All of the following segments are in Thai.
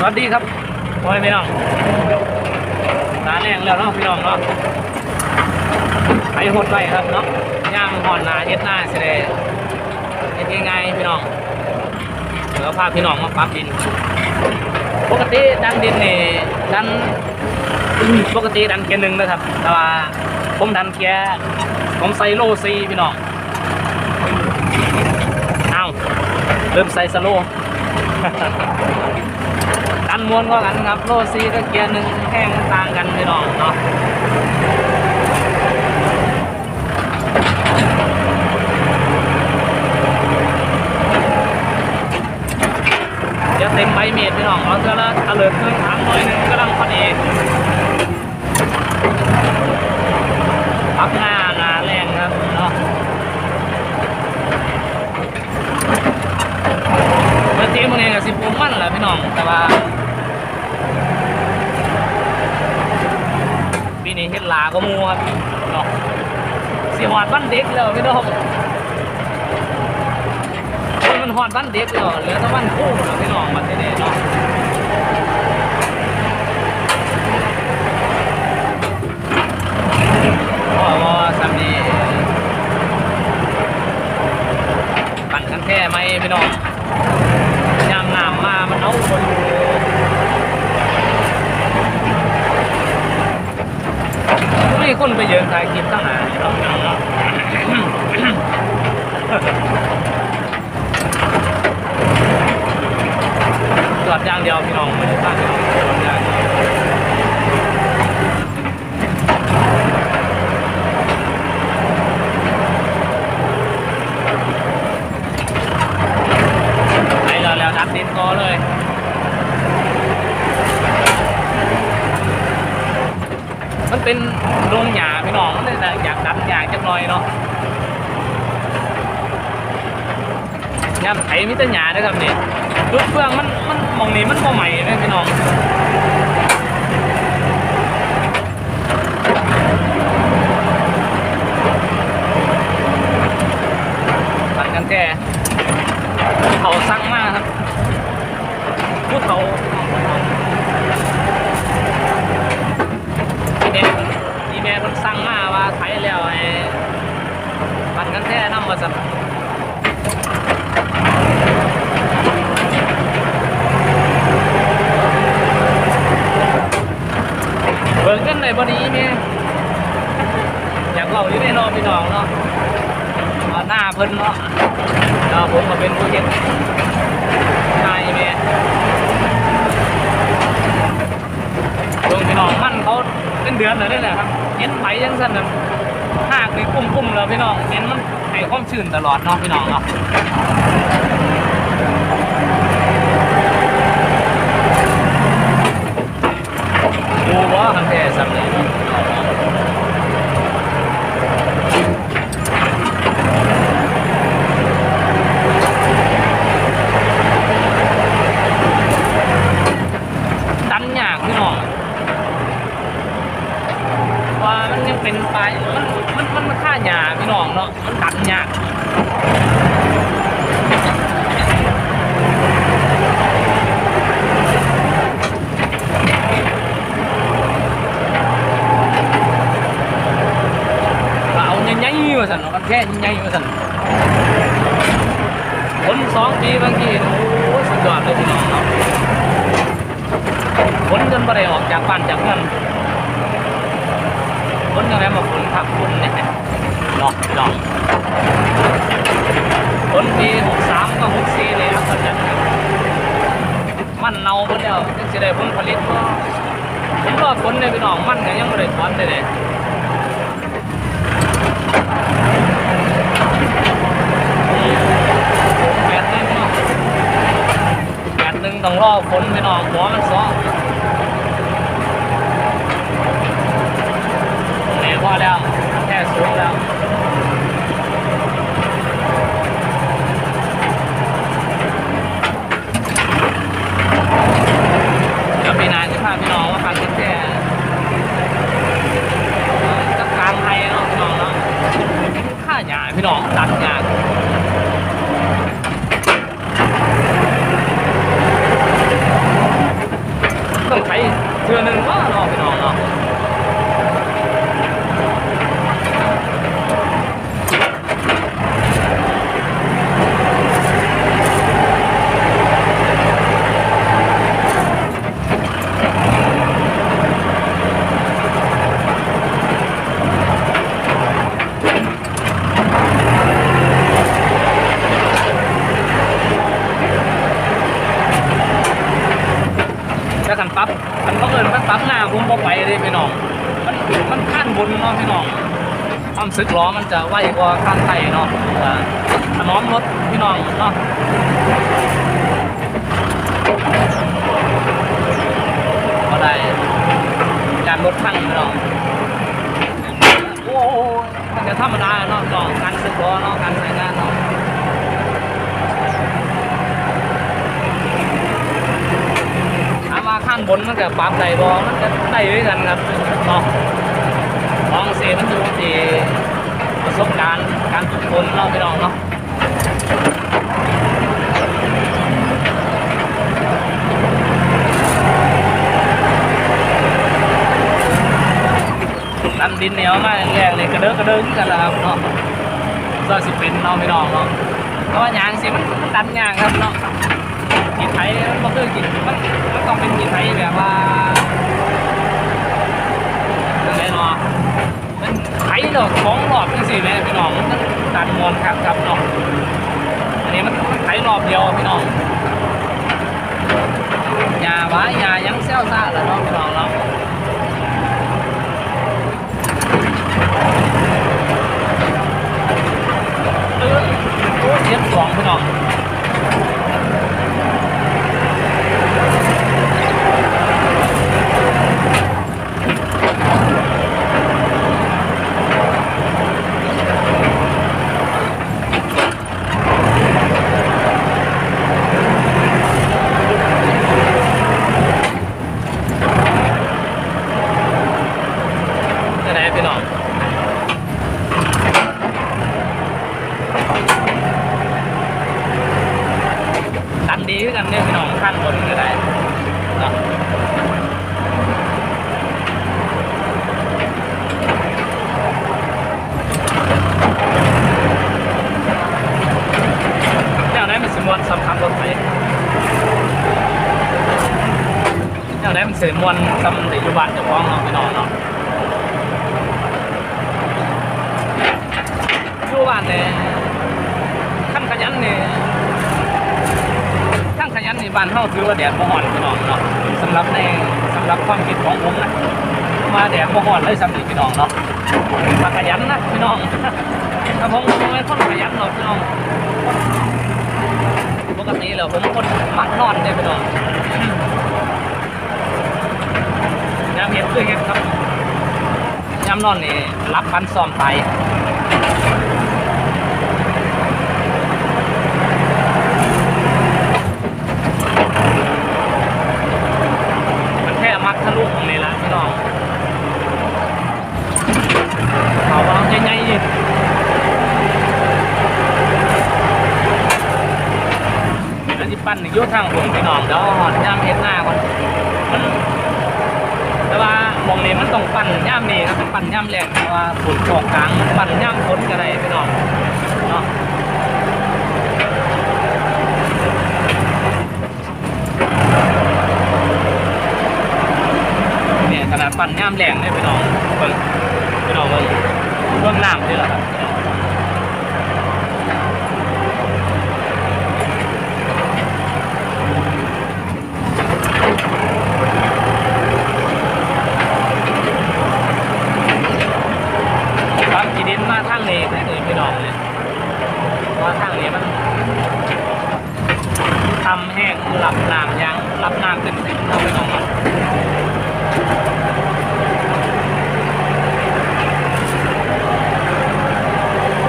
สวัสดีครับพ่อแม่พี่น้องตาแรงแล้วเนาะพี่น้องเนาะไปหดไปครับเนาะย่างห่อนหนาเฮ็ดหน้าเสด็จเฮ็ดยังไงพี่น้องเดี๋ยวพาพี่น้องมาปรับดิน ปกติดันดินนี่ดันปกติดันแค่หนึ่งนะครับ แต่ว่าผมดันแค่ผมใส่โลซีพี่น้องเอาเริ่มใส่สโล ดันมวนก็กันครับ โลซีก็เกียร์หนึ่งแห้งต่างกันพี่น้องเนาะเดี๋ยวเต็มใบเมียดพี่น้องเอาเท่าละเอาเลือเครื่องถังหน่อยหนึงกำลังพอดีพับหน้าหนาแรงครับเนาะเมื่อกี้มึงเองกับสิบปุ่มมันแหละพี่น้องแต่ว่าปีนี้เฮ็ดหลา ก็มูครับเนาะสิหอดบ้านเด็กแล้วพี่น้องมันหอดบ้านเด็กแล้วเหลือแต่บ้านคู่แล้วพี่น้องมาเท่ๆเนาะพ่อว่าสำนีปั่นกันแค่ไหมพี่น้องยามน้ำมามันเอาคนไม่คนไปเยอะถ่ายคลิปตั้งนั้นาะจอดย่างเดียวพี่น้องไม่ได้ตั้งพี่น้องจอดยางเดียวไปแล้วแล้วดับดินกอเลยมันเป็น โรงหยาพี่น้องมันเลยอยากดับหยาจักหน่อยเนาะยามไถมิตรหยาด้วยครับนี่ลูกเฟืองมันมันมองนี้มันบ่ใหม่เลยพี่น้องปั่นกันแก่เขาสั่งมากครับพูดเขา อีเมลมันสั่งมาว่าไทยแล้วไอ้ปั่นกันแท้นำมาสั่นเบิกกันเลยบดีอีเมลอยากเล่าอยู่ในรอบพี่น้องเนาะเอาหน้าเพิ่นเนาะแล้วผมก็เป็นผู้เฮ็ดนายแม่เบิ่งพี่น้องมันเขาเป็นเดือนเลยนี่แหละครับ เห็นไปยังสั่นน่ะหากไปกุ้มๆเลยพี่น้องเห็นมันให้ความชื้นตลอดเนาะพี่น้องเนาะดูว่าคันแท้สำเร็จเนาะพี่น้องเนาะ ดันยากพี่น้อง ว่ามันยังเป็นปลายมันมันมันมันค่าหยาพี่น้องเนาะมันดันยาเอาใหญ่ๆมาสั่นเอากันแค่ใหญ่ๆมาสั่นคนสองปีบางทีโอ้ยสุดยอดเลยพี่น้องเนาะฝนจนบ่ได้ออกจากบ้านจากเมืองฝนยังไงมาฝนพักฝนเนี่ยดอกดอกฝนปีหกสามก็หกสี่เลยครับท่านผู้ชมมันเน่าหมดแล้วยังจะได้ผลผลิตบ่ผมรอฝน เลยพี่น้องมันก็ยังไม่ได้ถอนเลยเลยแกดึงแปดหนึ่งต้องรอฝนพี่น้องหัวมันซ้อ เนี่ยพอแล้วแค่สูงแล้วเดี๋ยวปีหน้าจะพาพี่น้องมาฟังกันแค่ก็กลางไทยเนาะพี่น้องเนาะค่าหยาพี่น้องตัดหยา เดือนหนึ่งก็เนาะพี่น้องเนาะแล้วกันปั๊บมันก็เอินมันปั๊บหน้าผมบ่ไปเลยพี่น้องมันมันขั้นบนเนาะพี่น้อง ความสึกล้อมันจะไวกว่าขั้นไตเนาะถนอมรถพี่น้องเนาะก็ได้การรถขั้นพี่น้องโอ้โหมันจะธรรมดาเนาะพี่องการสึกล้อเนาะการใช้งานเนาะถามว่าข้างบนมันก็ปรับได้บ่มันก็ได้ด้วยกันครับเนาะ ลองเสียมันดูที่ประสบการณ์การฝึกฝนเนาะพี่น้องเนาะดันดินเหนียวมากแรงเลยกระเด้อกระเด้อกันแล้วครับเนาะก็สิเป็นเนาะพี่น้องเนาะเพราะว่ายางสิมันมันดันยางครับเนาะกินไทยมันคือกินมันมันต้องเป็นกินไทยแบบว่าอะไรเนาะมัน ไทยดอกของรอบจังสี่แม่พี่น้องมันตัดมวนครับครับน้องอันนี้มันไถรอบเดียวพี่น้องยาหวายายังเซลซ่าแล้วเนาะพี่น้องเราเออโอเสียงสองพี่น้อง จะไหนพี่น้องดันดีคือกันเนี่ยพี่น้องขั้นบน ก็ได้เนาะแนวไหนมันสมวนสำคัญรถไฟแนวไหนมันสิมวนสำในยุบันจะฟ้องเนาะพี่น้องเนาะอยู่บ้านเนี่ยขั้นขยันเนี่ย นขยันนี่บ้านเฮาถือว่าแดดบ่ฮ้อนพี่น้องเนาะสำหรับในสำหรับความคิดของผมนะมาแดดบ่ฮ้อนเลยสำหรับพี่น้องเนาะถ้าขยันนะพี่น้องถ้าผมผมเป็นคนขยันเนาะพี่น้องปกติแล้วผมคนมักนอนเนี่ยพี่น้องยามเห็นคือเห็นครับยามนอนนี่รับพันซ้อมไป มันแค่มักทะลุตรงนี้ละพี่น้องเขาเราใหญ่ๆดิแล้ว ช่างผมพี่น้องเดี๋ยวหอดย่ามเฮ็ดหน้าก่อนมันแต่ว่าหมองนี้มันต้องปั้นย่ามนี้ครับปั้นย่ามแรกเพราะว่าฝนตกกลางปั้นย่ามฝนก็ได้พี่น้องเนาะเนี่ยขนาดปั่นย่ามแรงเนี่ยพี่น้องเบิ่งพี่น้องเบิ่งเบิ่งน้ำด้วยเหรอครับ พี่น้องความกีดินมาทางนี้ได้เลยพี่น้องเนี่ยว่าทางนี้มันทำแห้งรับน้ำยังรับน้ำเต็มๆเราะพี่น้องเนาะ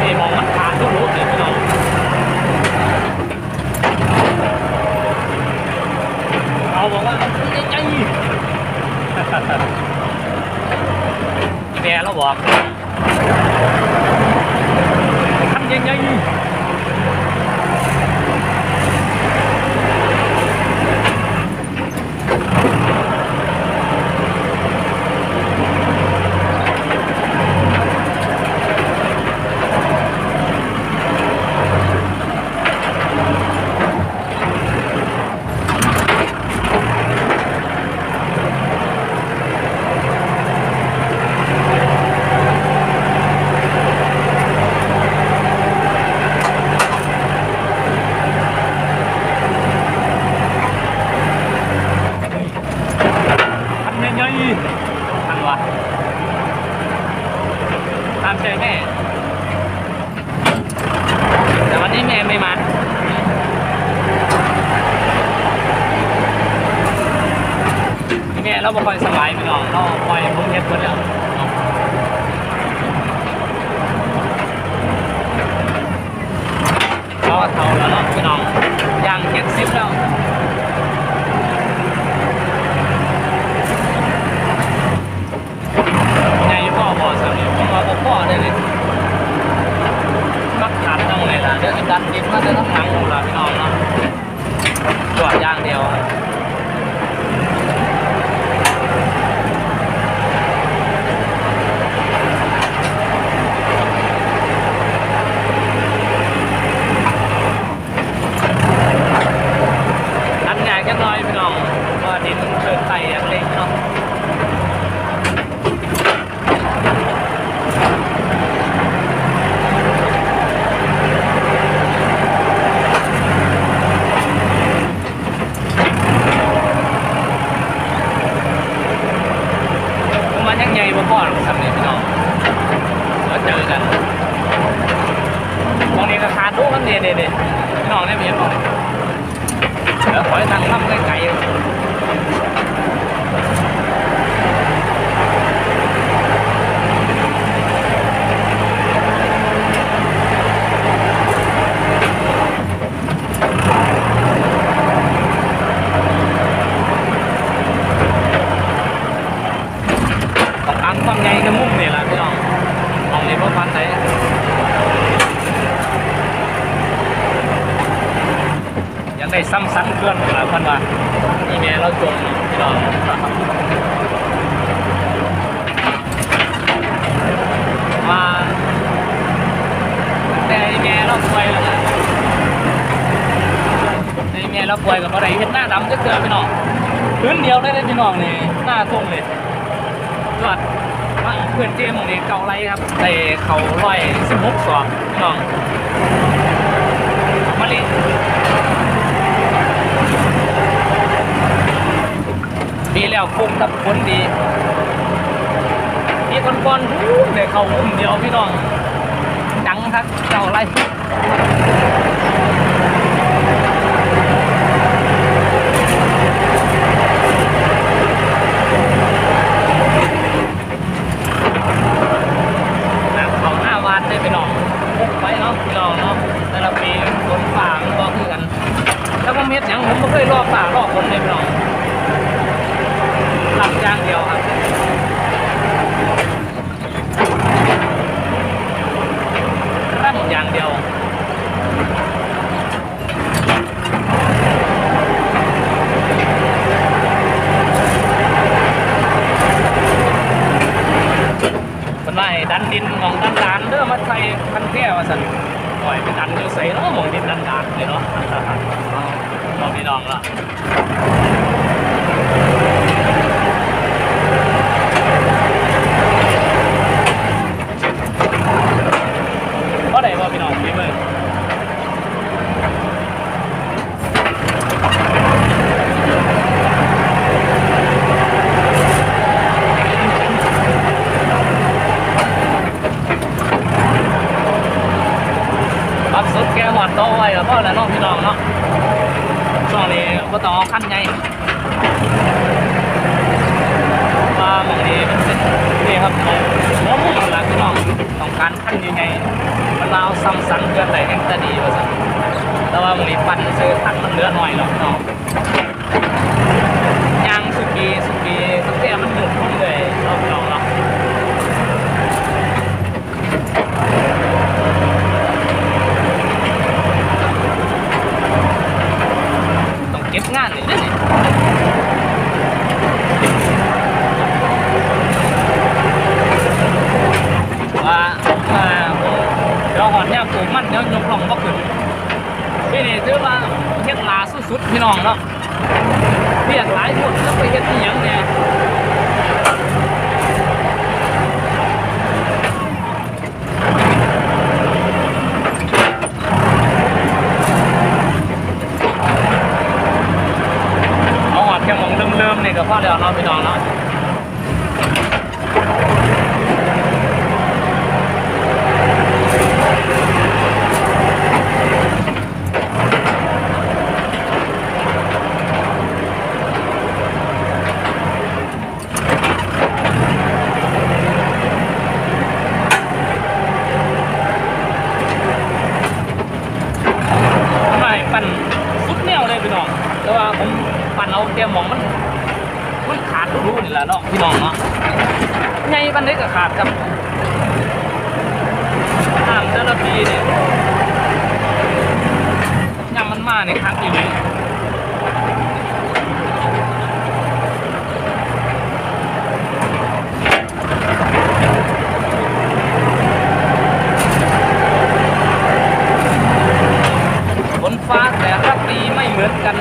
นี่มองมันขาดก็รู้เลยพี่น้องเราบอกว่าใจใจแม่เราบอก ทำยังไง ครับแต่เขาร้อยสิบหกสอบพี่น้องมาลยดีแล้วคุ้มกับคนดีมีคนก่อนหูเดี๋ยวเขาอุ้มเดียวพี่น้องจังครับเจ้าอะไรนะของหน้าวานได้พี่น้องพุกไปเนาะพี่น้องเนาะแต่ละปีฝนฝ่ามันก็คือกันแล้วก็เม็ดอย่างผมไม่เคยรอบฝ่ารอบฝนเลยพี่น้องหลับอย่างเดียวครับตั้งอย่างเดียว เป็นว่าให้ ดันดินมองดันดานเด้อมาใส่คันแก้ววสันปล่อยไปดันอยู่ใส่เนาะมองดินดันดานเลยเนาะลองพี่น้องละ เพราะไหนว่าพี่น้องพี่มือปักสุดแกหอดโตไว้แล้วพ่อแล้วน้องพี่น้องเนาะช่วงนี้ก็ต้องเอาขั้นใหญ่มาบางทีมันเป็นนี่ครับมองหัวมุมหลักพี่น้องต้องการขั้นยังไงมันมาเอาซ้ำสันเกินไหนแห่งจะดีว่าสันแต่ว่าบางทีปั่นซื้อขันมันเหลือหน่อยหรอกพี่น้องยางสุกีสุกีตั้งแต่มันหมุนเลยเราพี่น้องเนาะ ต้องเก็บงานนี่เด้อนี่ ว่าว่าเดี๋ยวหอนย่างปลูมันเดี๋ยวยกลองบ่ขึ้นพี่นี่ถือว่าเฮ็ดหลาสุดๆพี่น้องเนาะเรียกหลายคนแล้วไปเฮ็ดอีหยังเนี่ย เดิมนี่กับพ่อเดี๋ยวเราไปนอนแล้วปั่นสุดแนวเลยพี่น้องแต่ว่าผมปั่นเอาเตรียมหมองมัน รู้ๆนี่แหละเนาะพี่น้องเนาะไงปันนี้ก็ขาดครับน้ำแต่ละปีเนี่ยยามมันมาเนี่ยคักอยู่เลยฝนฟ้าแต่ละปีไม่เหมือนกัน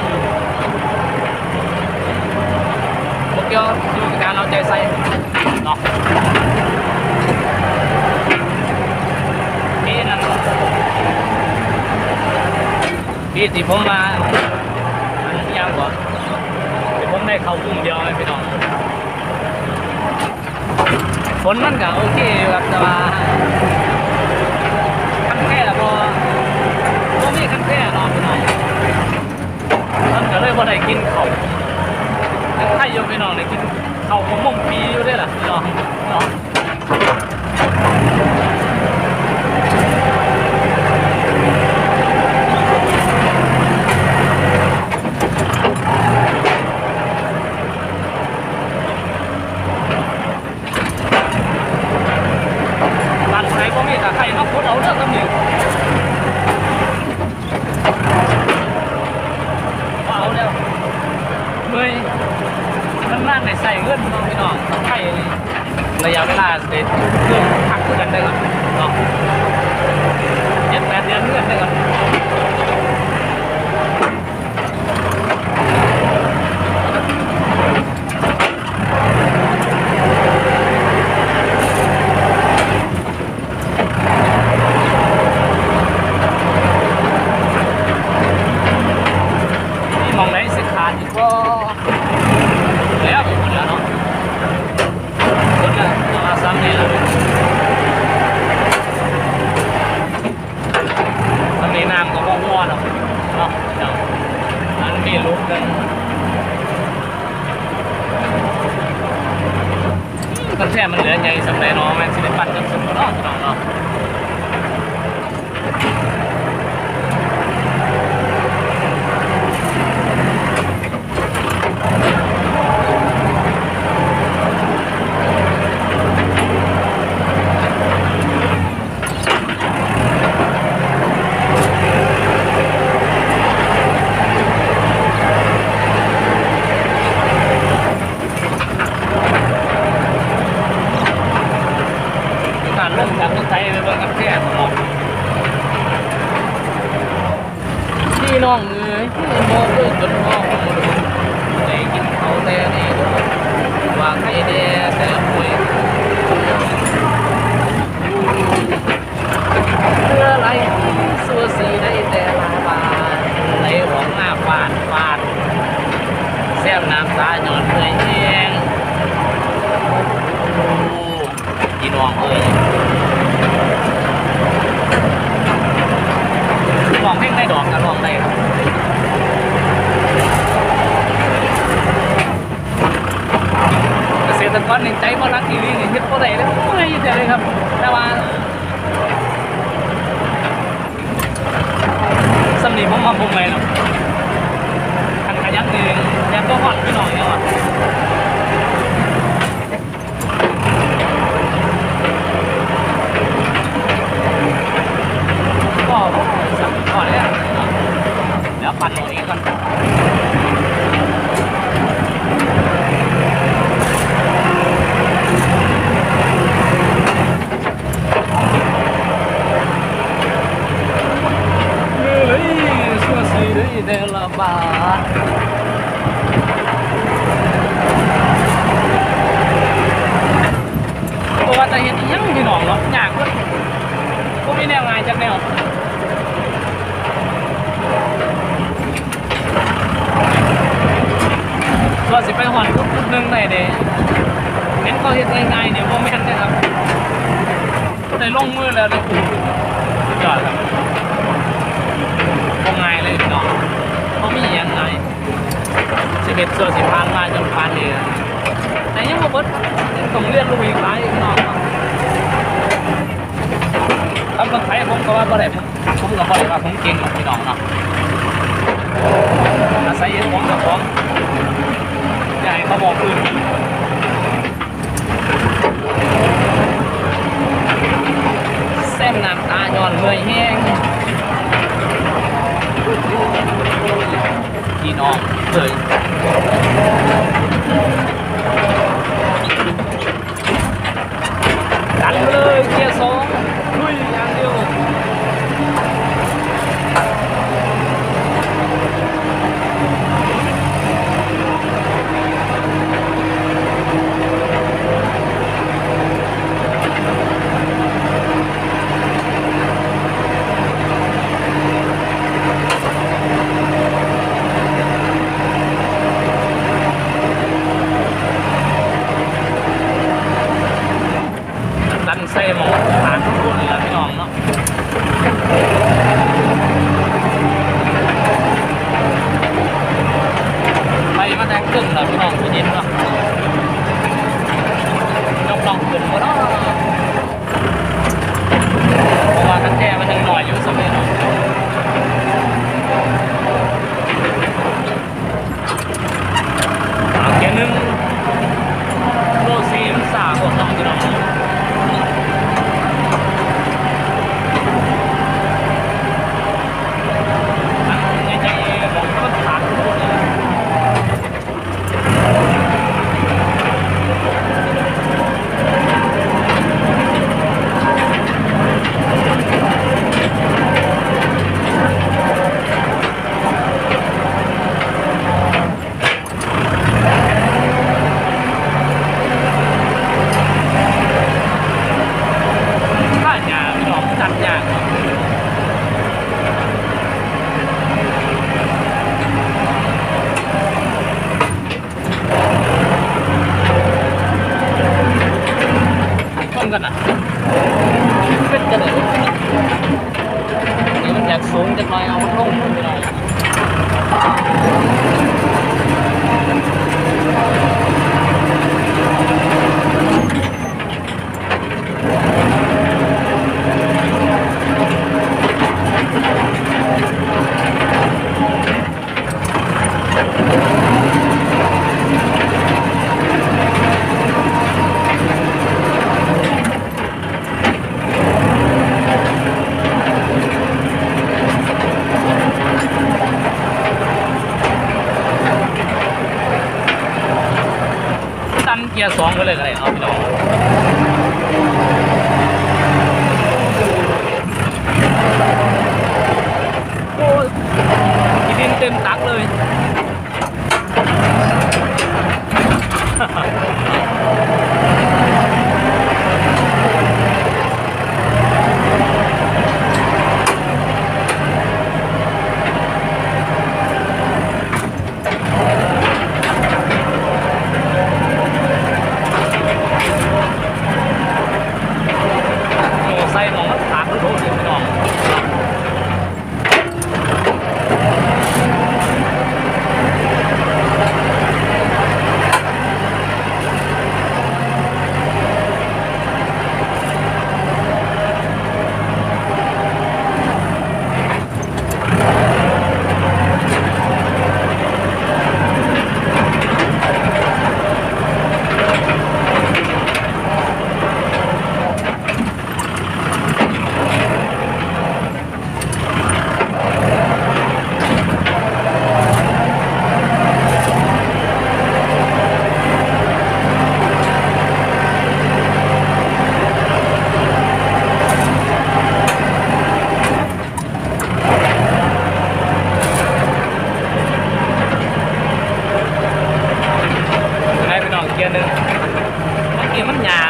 พวก เกี่ยวอยู่กับการเอาใจใส่เนาะนี่นั่นพี่ที่ผมมาอันนี้ยังก่อนที่ผมได้เข้ากุ้งเดียวเลยพี่น้องฝนมันก็โอเคอยู่ครับแต่ว่าคันแค่พอพอมีคันแค่นาะพี่น้องมันก็เลยพอได้กิน เข สำนีผมมาผมไปนาะทางขยับเองยันบ่ฮอดพี่น้อยเนี่ยว่ะก็สั่งก่อนเลยอะเดี๋ยวปั่นหน่อยก่อน เฮ้ยชั วสีได้เดลาบาเพราะว่าจะเห็นยังพี่น้องเนาะอยากเพิ่นบ่มีแนวงายจักแนวว่าสิไปหอนกุดๆหนึงได้เด้เห็นเขาเฮ็ดง่ายๆเนี่ยบ่แม่นเด้ครับได้ลงมือแล้วได้ปลูกสุดยอดครับ บ่ง่าเลยพี่นาะเขาะมียังไงสิบเห็ดส่วนสิบพันมาจนพันเดียแต่ยังบ่เบิดต้องเรียนลูกอีกไลายพี่น้องทำคนไทยผมก็ว่าก็ได้ผมก็บ่ได้ว่าผมเก่งหรกพี่น้องเนาะอาศัยเอ็นของกับของอย่ให้เขาบอกอื่นเส้นน้ำตาย้อนเมื่อยแห้ง พี่น้องเลยดันเลยเกียร์สองลุยอย่างเดียว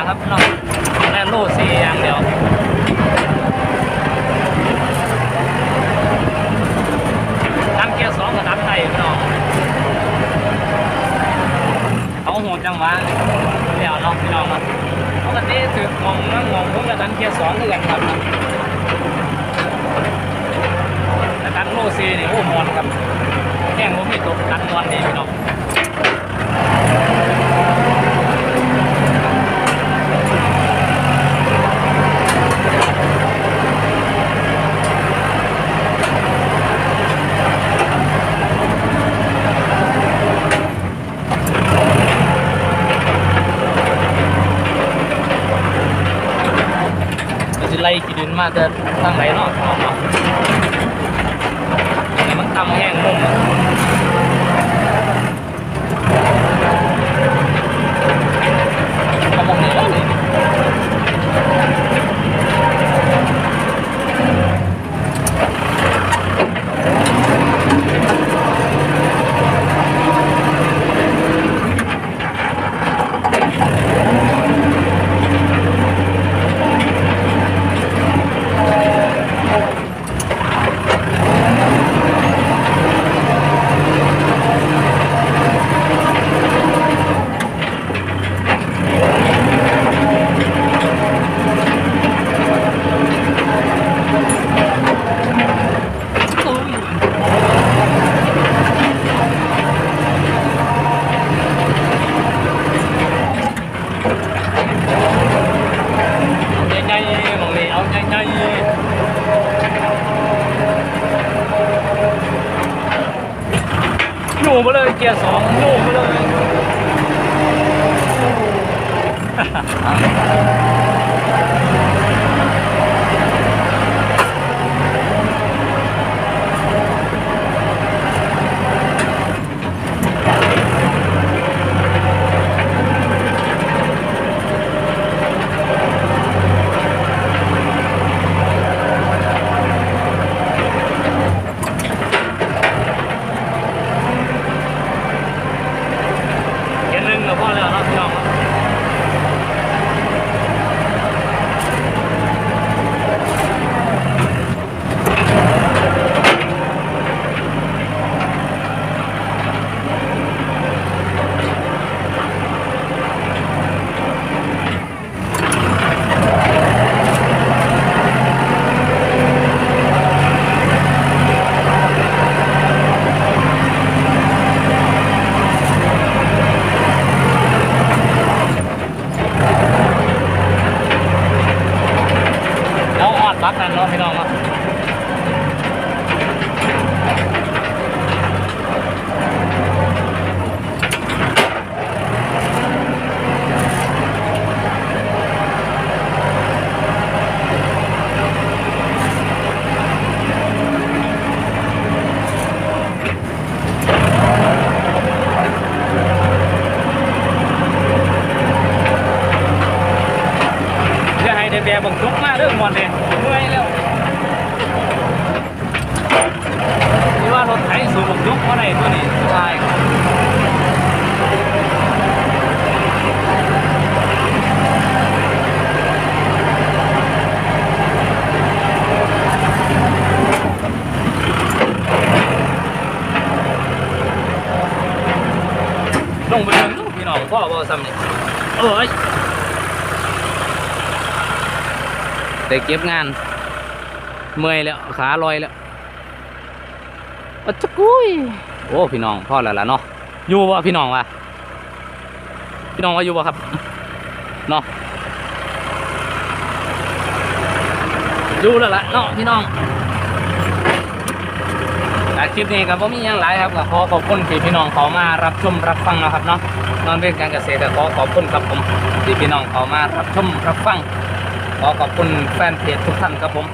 ครับพี่น้อง งูมาเลยเกียร์สองอยู่มาเลย ได้เก็บงาน เมื่อยแล้วขาลอยแล้วอะจะกุยโอ้พี่น้องพ่อแล้วล่ะเนาะอยู่บ่พี่น้องวะพี่น้องว่าอยู่บ่ครับเนาะอยู่แล้วล่ะเนาะพี่น้องจากคลิปนี้ก็บ่มีหยังหลายครับก็ขอขอบคุณที่พี่น้องเขามารับชมรับฟังนะครับเนาะนอนเป็นการเกษตรก็ขอขอบคุณครับผมที่พี่น้องเขามารับชมรับฟัง ขอขอบคุณแฟนเพจทุกท่านครับผม